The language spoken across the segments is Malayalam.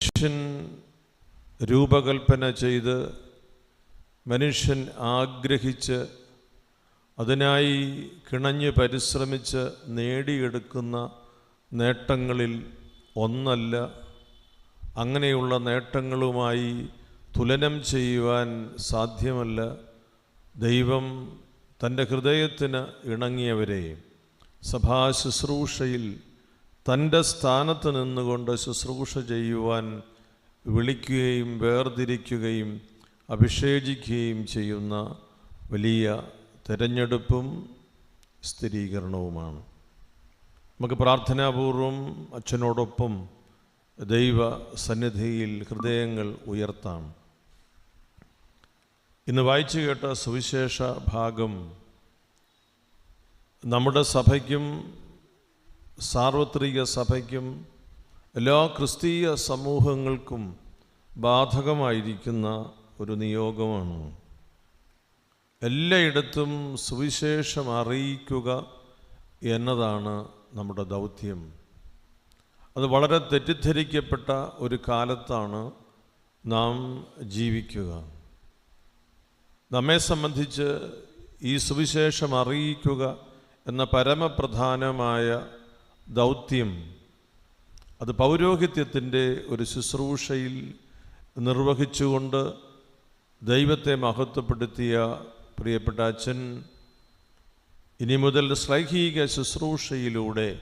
മനുഷ്യൻ രൂപകൽപ്പന ചെയ്ത് മനുഷ്യൻ ആഗ്രഹിച്ച് അതിനായി കിണഞ്ഞ് പരിശ്രമിച്ച് നേടിയെടുക്കുന്ന നേട്ടങ്ങളിൽ ഒന്നല്ല. അങ്ങനെയുള്ള നേട്ടങ്ങളുമായി തുലനം ചെയ്യുവാൻ സാധ്യമല്ല. ദൈവം തന്റെ ഹൃദയത്തിന് ഇണങ്ങിയവരെ സഭാ ശുശ്രൂഷയിൽ തന്റെ സ്ഥാനത്ത് നിന്നുകൊണ്ട് ശുശ്രൂഷ ചെയ്യുവാൻ വിളിക്കുകയും വേർതിരിക്കുകയും അഭിഷേചിക്കുകയും ചെയ്യുന്ന വലിയ തിരഞ്ഞെടുപ്പും സ്ഥിരീകരണവുമാണ്. നമുക്ക് പ്രാർത്ഥനാപൂർവം അച്ഛനോടൊപ്പം ദൈവ സന്നിധിയിൽ ഹൃദയങ്ങൾ ഉയർത്താം. ഇന്ന് വായിച്ചു കേട്ട സുവിശേഷ ഭാഗം നമ്മുടെ സഭയ്ക്കും സാർവത്രിക സഭയ്ക്കും എല്ലാ ക്രിസ്തീയ സമൂഹങ്ങൾക്കും ബാധകമായിരിക്കുന്ന ഒരു നിയോഗമാണ്. എല്ലായിടത്തും സുവിശേഷം അറിയിക്കുക എന്നതാണ് നമ്മുടെ ദൗത്യം. അത് വളരെ തെറ്റിദ്ധരിക്കപ്പെട്ട ഒരു കാലത്താണ് നാം ജീവിക്കുക. നമ്മെ സംബന്ധിച്ച് ഈ സുവിശേഷം അറിയിക്കുക എന്ന പരമപ്രധാനമായ ദൗത്യം. അത് പൗരോഹിത്യത്തിന്റെ ഒരു ശുശ്രൂഷയിൽ നിർവഹിച്ചുകൊണ്ട് ദൈവത്തെ മഹത്വപ്പെടുത്തിയ പ്രിയപ്പെട്ട അച്ഛൻ ഇനി മുതൽ ശ്ലൈഹിക ശുശ്രൂഷയിലൂടെ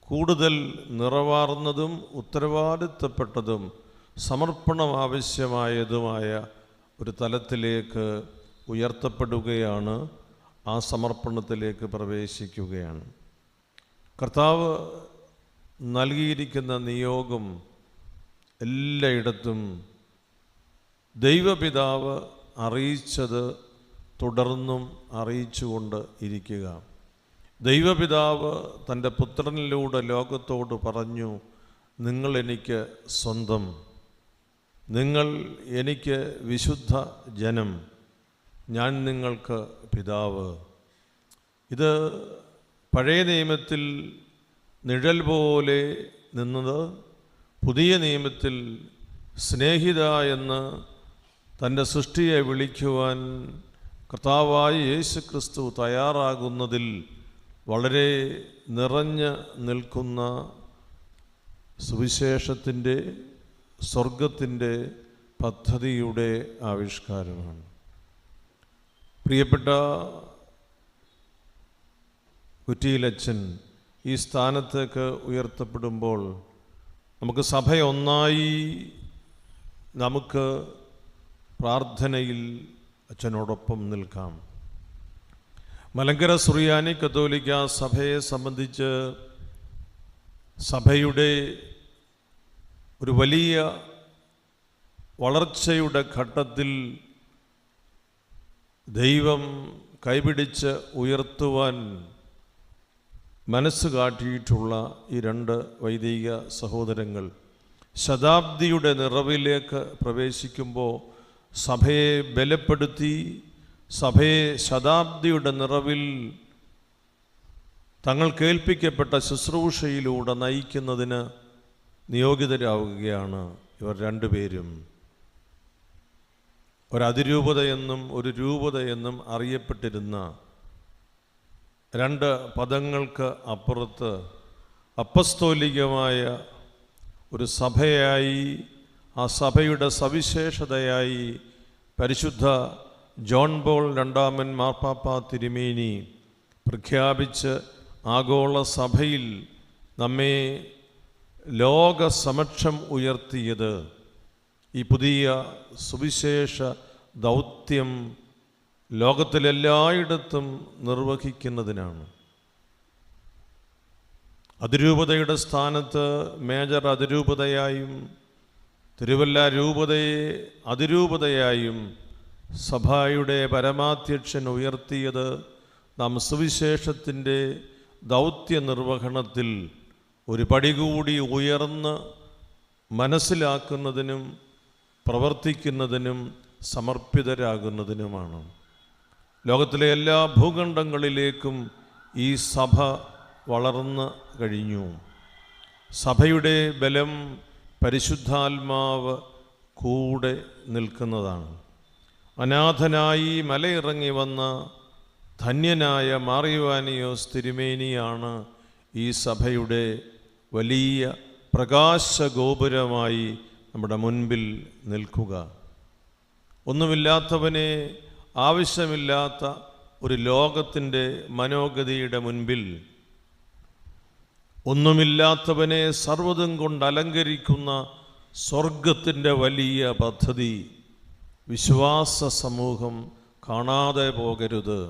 കൂടുതൽ നിറവാർന്നതും ഉത്തരവാദിത്തപ്പെട്ടതും സമർപ്പണം ആവശ്യമായതുമായ ഒരു തലത്തിലേക്ക് ഉയർത്തപ്പെടുകയാണ് ആ സമർപ്പണത്തിലേക്ക് പ്രവേശിക്കുകയാണ്. കർത്താവ് നൽകിയിരിക്കുന്ന നിയോഗം എല്ലായിടത്തും ദൈവപിതാവ് അറിയിച്ചത് തുടർന്നും അറിയിച്ചുകൊണ്ട് ഇരിക്കുക. ദൈവപിതാവ് തന്റെ പുത്രനിലൂടെ ലോകത്തോട് പറഞ്ഞു നിങ്ങൾ എനിക്ക് സ്വന്തം. നിങ്ങൾ എനിക്ക് വിശുദ്ധ ജനം. ഞാൻ നിങ്ങൾക്ക് പിതാവ്. ഇത് പഴയ നിയമത്തിൽ നിഴൽ പോലെ നിന്നത് പുതിയ നിയമത്തിൽ സ്നേഹിത എന്ന് തന്റെ സൃഷ്ടിയെ വിളിക്കുവാൻ കർത്താവായ യേശു ക്രിസ്തു തയ്യാറാകുന്നതിൽ വളരെ നിറഞ്ഞ് നിൽക്കുന്ന സുവിശേഷത്തിന്റെ സ്വർഗത്തിന്റെ പദ്ധതിയുടെ ആവിഷ്കാരമാണ്. പ്രിയപ്പെട്ട കുറ്റിയിലച്ചൻ ഈ സ്ഥാനത്തേക്ക് ഉയർത്തപ്പെടുമ്പോൾ നമുക്ക് സഭയൊന്നായി നമുക്ക് പ്രാർത്ഥനയിൽ അച്ഛനോടൊപ്പം നിൽക്കാം. മലങ്കര സുറിയാനി കത്തോലിക്ക സഭയെ സംബന്ധിച്ച് സഭയുടെ ഒരു വലിയ വളർച്ചയുടെ ഘട്ടത്തിൽ ദൈവം കൈപിടിച്ച് ഉയർത്തുവാൻ മനസ്സ് കാട്ടിയിട്ടുള്ള ഈ രണ്ട് വൈദിക സഹോദരങ്ങൾ ശതാബ്ദിയുടെ നിറവിലേക്ക് പ്രവേശിക്കുമ്പോൾ സഭയെ ബലപ്പെടുത്തി സഭയെ ശതാബ്ദിയുടെ നിറവിൽ തങ്ങൾ കേൾപ്പിക്കപ്പെട്ട ശുശ്രൂഷയിലൂടെ നയിക്കുന്നതിന് നിയോഗിതരാവുകയാണ് ഇവർ രണ്ടുപേരും. ഒരതിരൂപതയെന്നും ഒരു രൂപതയെന്നും അറിയപ്പെട്ടിരുന്ന രണ്ട് പദങ്ങൾക്ക് അപ്പുറത്ത് അപ്പസ്തോലികമായ ഒരു സഭയായി ആ സഭയുടെ സവിശേഷതയായി പരിശുദ്ധ ജോൺ ബോൾ രണ്ടാമൻ മാർപ്പാപ്പ തിരുമേനി പ്രഖ്യാപിച്ച് ആഗോള സഭയിൽ നമ്മെ ലോക സമക്ഷം ഉയർത്തിയത്. ഈ പുതിയ സുവിശേഷ ദൗത്യം ലോകത്തിലെല്ലായിടത്തും നിർവഹിക്കുന്നതിനാണ്. അതിരൂപതയുടെ സ്ഥാനത്ത് മേജർ അതിരൂപതയായും തിരുവല്ല രൂപതയെ അതിരൂപതയായും സഭയുടെ പരമാധ്യക്ഷൻ ഉയർത്തിയത് നാം സുവിശേഷത്തിന്റെ ദൗത്യ നിർവഹണത്തിൽ ഒരു പടി കൂടി ഉയർന്ന് മനസ്സിലാക്കുന്നതിനും പ്രവർത്തിക്കുന്നതിനും സമർപ്പിതരാകുന്നതിനുമാണ്. ലോകത്തിലെ എല്ലാ ഭൂഖണ്ഡങ്ങളിലേക്കും ഈ സഭ വളർന്നു കഴിഞ്ഞു. സഭയുടെ ബലം പരിശുദ്ധാത്മാവ് കൂടെ നിൽക്കുന്നതാണ്. അനാഥനായി മലയിറങ്ങി വന്ന ധന്യനായ മാറിയുവാനിയോസ് തിരുമേനിയാണ് ഈ സഭയുടെ വലിയ പ്രകാശഗോപുരമായി നമ്മുടെ മുൻപിൽ നിൽക്കുക. ഒന്നുമില്ലാത്തവനെ ആവശ്യമില്ലാത്ത ഒരു ലോകത്തിന്റെ മനോഗതിയുടെ മുൻപിൽ ഒന്നുമില്ലാത്തവനെ സർവതും കൊണ്ട് അലങ്കരിക്കുന്ന സ്വർഗത്തിന്റെ വലിയ പദ്ധതി വിശ്വാസ സമൂഹം കാണാതെ പോകരുത്.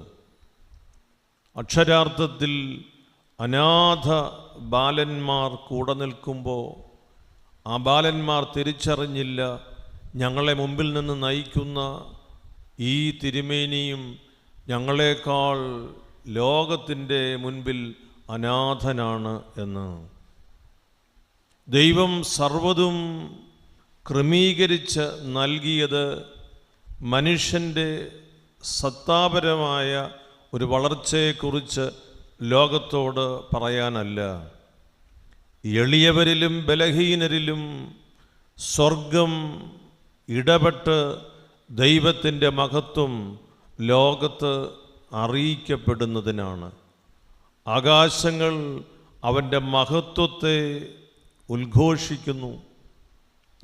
അക്ഷരാർത്ഥത്തിൽ അനാഥ ബാലന്മാർ കൂടെ നിൽക്കുമ്പോൾ ആ ബാലന്മാർ തിരിച്ചറിഞ്ഞില്ല ഞങ്ങളെ മുമ്പിൽ നിന്ന് നയിക്കുന്ന ഈ തിരുമേനിയും ഞങ്ങളെക്കാൾ ലോകത്തിന്റെ മുൻപിൽ അനാഥനാണ് എന്ന്. ദൈവം സർവതും ക്രമീകരിച്ച് നൽകിയത് മനുഷ്യന്റെ സത്താപരമായ ഒരു വളർച്ചയെക്കുറിച്ച് ലോകത്തോട് പറയാനല്ല. എളിയവരിലും ബലഹീനരിലും സ്വർഗം ഇടപെട്ട് ദൈവത്തിന്റെ മഹത്വം ലോകത്ത് അറിയിക്കപ്പെടുന്നതിനാണ്. ആകാശങ്ങൾ അവന്റെ മഹത്വത്തെ ഉദ്ഘോഷിക്കുന്നു.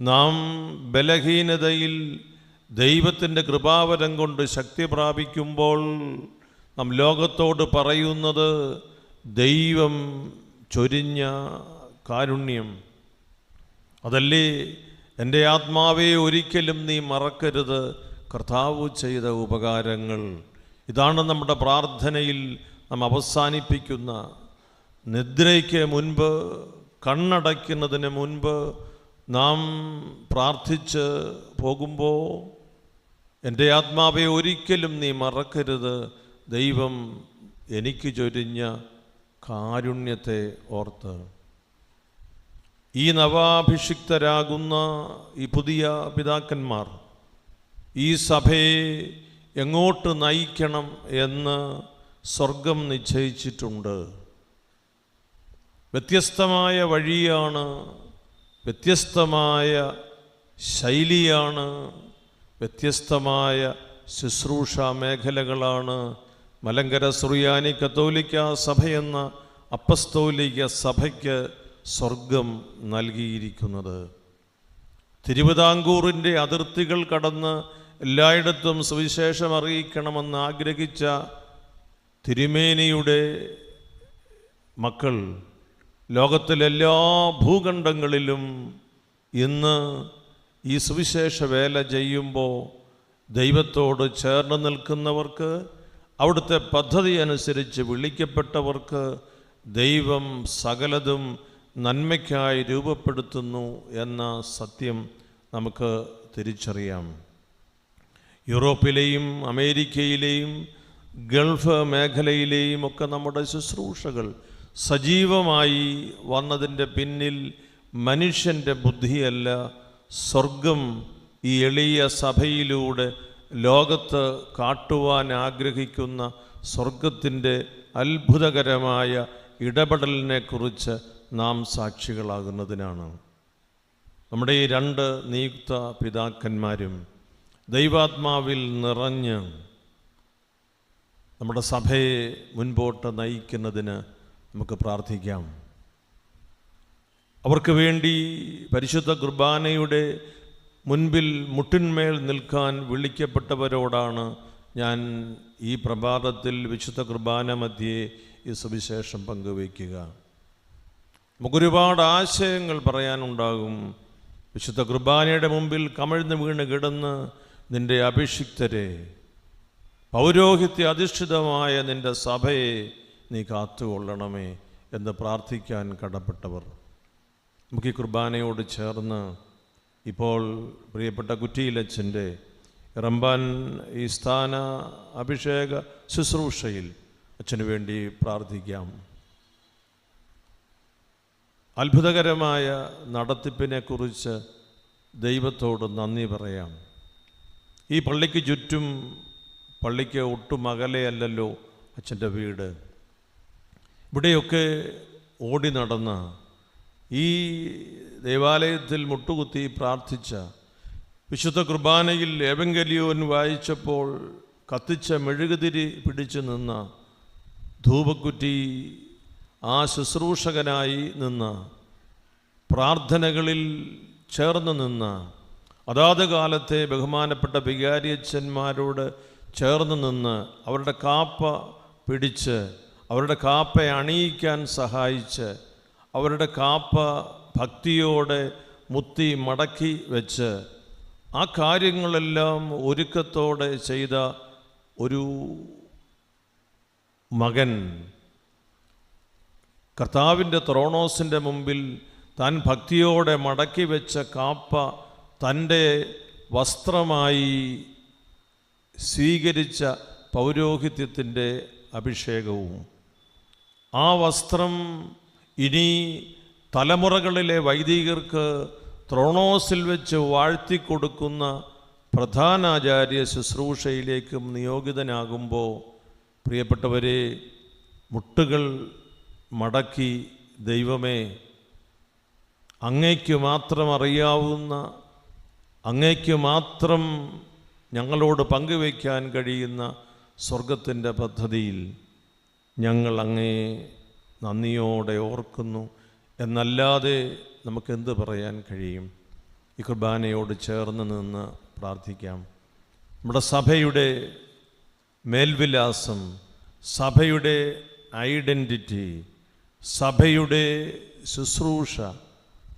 നാം ബലഹീനതയിൽ ദൈവത്തിന്റെ കൃപാവരം കൊണ്ട് ശക്തി പ്രാപിക്കുമ്പോൾ നാം ലോകത്തോട് പറയുന്നത് ദൈവം ചൊരിഞ്ഞ കാരുണ്യം. അതല്ലേ എന്റെ ആത്മാവെ ഒരിക്കലും നീ മറക്കരുത്. കർത്താവ് ചെയ്ത ഉപകാരങ്ങൾ. ഇതാണ് നമ്മുടെ പ്രാർത്ഥനയിൽ നാം അവസാനിപ്പിക്കുന്ന നിദ്രയ്ക്ക് മുൻപ് കണ്ണടയ്ക്കുന്നതിന് മുൻപ് നാം പ്രാർത്ഥിച്ച് പോകുമ്പോൾ എന്റെ ആത്മാവെ ഒരിക്കലും നീ മറക്കരുത്. ദൈവം എനിക്ക് ചൊരിഞ്ഞ കാരുണ്യത്തെ ഓർത്ത് ഈ നവാഭിഷിക്തരാകുന്ന ഈ പുതിയ പിതാക്കന്മാർ ഈ സഭയെ എങ്ങോട്ട് നയിക്കണം എന്ന് സ്വർഗം നിശ്ചയിച്ചിട്ടുണ്ട്. വ്യത്യസ്തമായ വഴിയാണ് വ്യത്യസ്തമായ ശൈലിയാണ് വ്യത്യസ്തമായ ശുശ്രൂഷ മേഖലകളാണ് മലങ്കര സുറിയാനി കത്തോലിക്ക സഭയെന്ന അപ്പസ്തോലിക സഭയ്ക്ക് സ്വർഗം നൽകിയിരിക്കുന്നത്. തിരുവിതാംകൂറിന്റെ അതിർത്തികൾ കടന്ന് എല്ലായിടത്തും സുവിശേഷം അറിയിക്കണമെന്ന് ആഗ്രഹിച്ച തിരുമേനിയുടെ മക്കൾ ലോകത്തിലെല്ലാ ഭൂഖണ്ഡങ്ങളിലും ഇന്ന് ഈ സുവിശേഷ വേല ചെയ്യുമ്പോൾ ദൈവത്തോട് ചേർന്ന് നിൽക്കുന്നവർക്ക് അവിടുത്തെ പദ്ധതി അനുസരിച്ച് വിളിക്കപ്പെട്ടവർക്ക് ദൈവം സകലതും നന്മയ്ക്കായി രൂപപ്പെടുത്തുന്നു എന്ന സത്യം നമുക്ക് തിരിച്ചറിയാം. യൂറോപ്പിലെയും അമേരിക്കയിലെയും ഗൾഫ് മേഖലയിലെയും ഒക്കെ നമ്മുടെ ശുശ്രൂഷകൾ സജീവമായി വന്നതിന്റെ പിന്നിൽ മനുഷ്യന്റെ ബുദ്ധിയല്ല സ്വർഗം ഈ എളിയ സഭയിലൂടെ ലോകത്ത് കാട്ടുവാൻ ആഗ്രഹിക്കുന്ന സ്വർഗത്തിന്റെ അത്ഭുതകരമായ ഇടപെടലിനെക്കുറിച്ച് നാം സാക്ഷികളാകുന്നതിനാണ്. നമ്മുടെ ഈ രണ്ട് നിയുക്ത പിതാക്കന്മാരും ദൈവാത്മാവിൽ നിറഞ്ഞ് നമ്മുടെ സഭയെ മുൻപോട്ട് നയിക്കുന്നതിന് നമുക്ക് പ്രാർത്ഥിക്കാം. അവർക്ക് വേണ്ടി പരിശുദ്ധ കുർബാനയുടെ മുൻപിൽ മുട്ടിന്മേൽ നിൽക്കാൻ വിളിക്കപ്പെട്ടവരോടാണ് ഞാൻ ഈ പ്രഭാതത്തിൽ വിശുദ്ധ കുർബാന മധ്യേ ഈ സുവിശേഷം പങ്കുവയ്ക്കുക. നമുക്കൊരുപാട് ആശയങ്ങൾ പറയാനുണ്ടാകും. വിശുദ്ധ കുർബാനയുടെ മുമ്പിൽ കമിഴ്ന്ന് വീണ് കിടന്ന് നിന്റെ അഭിഷിക്തരെ പൗരോഹിത്യ അധിഷ്ഠിതമായ നിന്റെ സഭയെ നീ കാത്തുകൊള്ളണമേ എന്ന് പ്രാർത്ഥിക്കാൻ കടപ്പെട്ടവർ. നമുക്ക് ഈ കുർബാനയോട് ചേർന്ന് ഇപ്പോൾ പ്രിയപ്പെട്ട കുറ്റിയിലച്ഛന്റെ റംബാൻ ഈ സ്ഥാന അഭിഷേക ശുശ്രൂഷയിൽ അച്ഛന് വേണ്ടി പ്രാർത്ഥിക്കാം. അത്ഭുതകരമായ നടത്തിപ്പിനെക്കുറിച്ച് ദൈവത്തോട് നന്ദി പറയാം. ഈ പള്ളിക്ക് ചുറ്റും പള്ളിക്ക് ഒട്ടും അകലെയല്ലല്ലോ അച്ഛന്റെ വീട്. ഇവിടെയൊക്കെ ഓടി നടന്ന ഈ ദേവാലയത്തിൽ മുട്ടുകുത്തി പ്രാർത്ഥിച്ച വിശുദ്ധ കുർബാനയിൽ ഏവങ്കലിയോൻ വായിച്ചപ്പോൾ കത്തിച്ച മെഴുകുതിരി പിടിച്ചു നിന്ന ധൂപക്കുറ്റി ആ ശുശ്രൂഷകനായി നിന്ന് പ്രാർത്ഥനകളിൽ ചേർന്ന് നിന്ന് അതാത് കാലത്തെ ബഹുമാനപ്പെട്ട വികാരിയച്ഛന്മാരോട് ചേർന്ന് നിന്ന് അവരുടെ കാപ്പ പിടിച്ച് അവരുടെ കാപ്പ അണിയിക്കാൻ സഹായിച്ച് അവരുടെ കാപ്പ ഭക്തിയോടെ മുത്തി മടക്കി വെച്ച് ആ കാര്യങ്ങളെല്ലാം ഒരുക്കത്തോടെ ചെയ്ത ഒരു മകൻ. കർത്താവിന്റെ ത്രോണോസിന്റെ മുമ്പിൽ താൻ ഭക്തിയോടെ മടക്കി വെച്ച കാപ്പ തന്റെ വസ്ത്രമായി സ്വീകരിച്ച പൗരോഹിത്യത്തിന്റെ അഭിഷേകവും. ആ വസ്ത്രം ഇനി തലമുറകളിലെ വൈദികർക്ക് ത്രോണോസിൽ വെച്ച് വാഴ്ത്തിക്കൊടുക്കുന്ന പ്രധാനാചാര്യ ശുശ്രൂഷയിലേക്കും നിയോഗിതനാകുമ്പോൾ പ്രിയപ്പെട്ടവരെ മുട്ടുകൾ മടക്കി ദൈവമേ അങ്ങയ്ക്ക് മാത്രം അറിയാവുന്ന അങ്ങയ്ക്ക് മാത്രം ഞങ്ങളോട് പങ്കുവയ്ക്കാൻ കഴിയുന്ന സ്വർഗത്തിന്റെ പദ്ധതിയിൽ ഞങ്ങൾ അങ്ങയെ നന്ദിയോടെ ഓർക്കുന്നു. എന്നല്ലാതെ നമുക്ക് നമുക്കെന്ത് പറയാൻ കഴിയും? ഈ കുർബാനയോട് ചേർന്ന് നിന്ന് പ്രാർത്ഥിക്കാം. നമ്മുടെ സഭയുടെ മേൽവിലാസം സഭയുടെ ഐഡന്റിറ്റി സഭയുടെ ശുശ്രൂഷ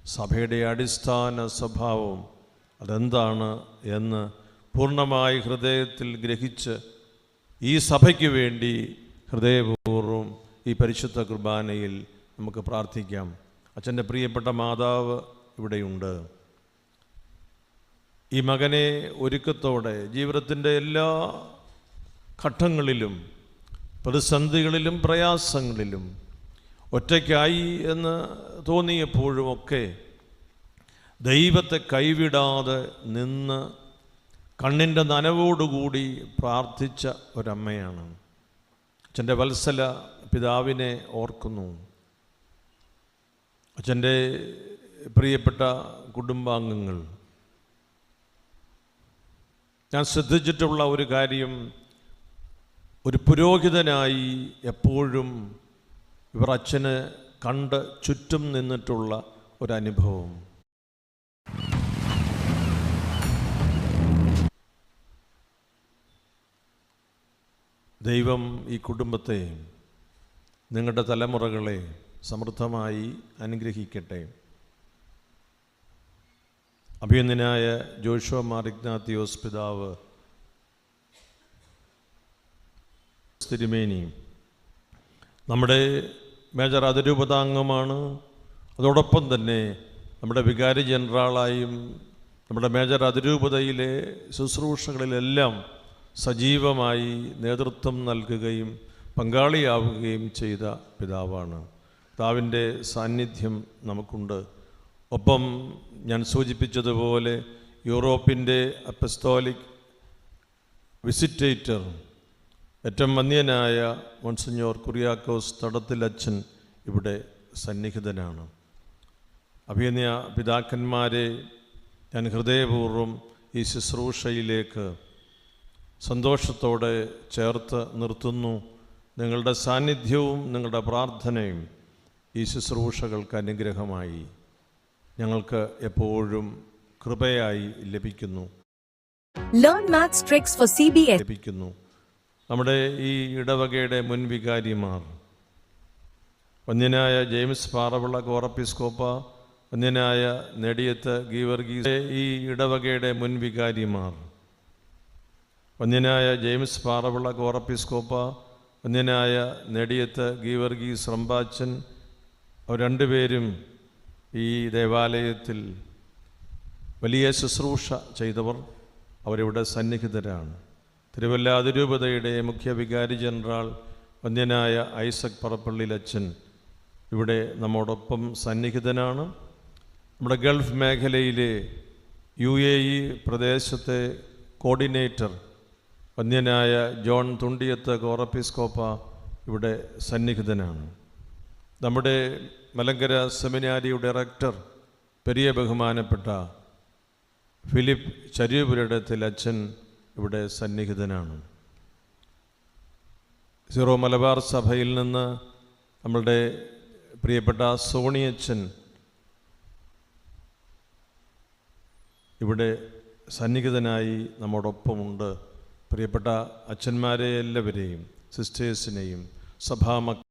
സഭയുടെ അടിസ്ഥാന സ്വഭാവം അതെന്താണ് എന്ന് പൂർണമായി ഹൃദയത്തിൽ ഗ്രഹിച്ച് ഈ സഭയ്ക്ക് വേണ്ടി ഹൃദയപൂർവം ഈ പരിശുദ്ധ കുർബാനയിൽ നമുക്ക് പ്രാർത്ഥിക്കാം. അച്ഛന്റെ പ്രിയപ്പെട്ട മാതാവ് ഇവിടെയുണ്ട്. ഈ മകനെ ഒരുക്കത്തോടെ ജീവിതത്തിന്റെ എല്ലാ ഘട്ടങ്ങളിലും പ്രതിസന്ധികളിലും പ്രയാസങ്ങളിലും ഒറ്റയ്ക്കായി എന്ന് തോന്നിയപ്പോഴുമൊക്കെ ദൈവത്തെ കൈവിടാതെ നിന്ന് കണ്ണിന്റെ നനവോടുകൂടി പ്രാർത്ഥിച്ച ഒരമ്മയാണ്. അച്ഛന്റെ വത്സല പിതാവിനെ ഓർക്കുന്നു. അച്ഛന്റെ പ്രിയപ്പെട്ട കുടുംബാംഗങ്ങൾ ഞാൻ ശ്രദ്ധിച്ചിട്ടുള്ള ഒരു കാര്യം ഒരു പുരോഹിതനായി എപ്പോഴും ഇവർ അച്ഛന് കണ്ട് ചുറ്റും നിന്നിട്ടുള്ള ഒരനുഭവം ദൈവം ഈ കുടുംബത്തെ നിങ്ങളുടെ തലമുറകളെ സമൃദ്ധമായി അനുഗ്രഹിക്കട്ടെ. അഭിനന്ദനായ ജോഷോ മാറിഗ്നാത്തിയോസ് പിതാവ് തിരുമേനി നമ്മുടെ മേജർ അതിരൂപതാംഗമാണ്. അതോടൊപ്പം തന്നെ നമ്മുടെ വികാരി ജനറാളായും നമ്മുടെ മേജർ അതിരൂപതയിലെ ശുശ്രൂഷകളിലെല്ലാം സജീവമായി നേതൃത്വം നൽകുകയും പങ്കാളിയാവുകയും ചെയ്ത പിതാവാണ്. പിതാവിന്റെ സാന്നിധ്യം നമുക്കുണ്ട്. ഒപ്പം ഞാൻ സൂചിപ്പിച്ചതുപോലെ യൂറോപ്പിന്റെ അപ്പസ്തോലിക് വിസിറ്റേറ്റർ ഏറ്റവും വന്യനായ മോൺസിഞ്ഞോർ കുറിയാക്കോസ് തടത്തിലച്ഛൻ ഇവിടെ സന്നിഹിതനാണ്. അഭിനയ പിതാക്കന്മാരെ ഞാൻ ഹൃദയപൂർവം ഈ ശുശ്രൂഷയിലേക്ക് സന്തോഷത്തോടെ ചേർത്ത് നിർത്തുന്നു. നിങ്ങളുടെ സാന്നിധ്യവും നിങ്ങളുടെ പ്രാർത്ഥനയും ഈ ശുശ്രൂഷകൾക്ക് അനുഗ്രഹമായി. ഞങ്ങൾക്ക് എപ്പോഴും കൃപയായി ലഭിക്കുന്നു. Learn maths tricks for C B ലഭിക്കുന്നു. നമ്മുടെ ഈ ഇടവകയുടെ മുൻ വികാരിമാർ. വന്യനായ ജെയിംസ് പാറവിള കോറപ്പിസ്കോപ്പ വന്യനായ നെടിയത്ത് ഗീവർഗീസ് ഈ ഇടവകയുടെ മുൻ വികാരിമാർ. വന്യനായ ജെയിംസ് പാറവിള കോറപ്പിസ്കോപ്പ വന്യനായ നെടിയത്ത് ഗീവർഗീസ് റമ്പാച്ചൻ അവർ രണ്ടുപേരും ഈ ദേവാലയത്തിൽ വലിയ ശുശ്രൂഷ ചെയ്തവർ അവരിവിടെ സന്നിഹിതരാണ്. തിരുവല്ല അതിരൂപതയുടെ മുഖ്യ വികാരി ജനറൽ വന്യനായ ഐസക് പറപ്പള്ളി അച്ഛൻ ഇവിടെ നമ്മോടൊപ്പം സന്നിഹിതനാണ്. നമ്മുടെ ഗൾഫ് മേഖലയിലെ യു എ ഇ പ്രദേശത്തെ കോർഡിനേറ്റർ വന്യനായ ജോൺ തുണ്ടിയത്ത് കോറപ്പിസ്കോപ്പ ഇവിടെ സന്നിഹിതനാണ്. നമ്മുടെ മലങ്കര സെമിനാരിയുടെ ഡയറക്ടർ പെരിയ ബഹുമാനപ്പെട്ട ഫിലിപ്പ് ചരിയപുരടത്തിൽ അച്ഛൻ ഇവിടെ സന്നിഹിതനാണ്. സീറോ മലബാർ സഭയിൽ നിന്ന് നമ്മളുടെ പ്രിയപ്പെട്ട സോണിയച്ചൻ ഇവിടെ സന്നിഹിതനായി നമ്മോടൊപ്പമുണ്ട്. പ്രിയപ്പെട്ട അച്ഛന്മാരെ എല്ലാവരെയും സിസ്റ്റേഴ്സിനെയും സഭാമക്കളെയും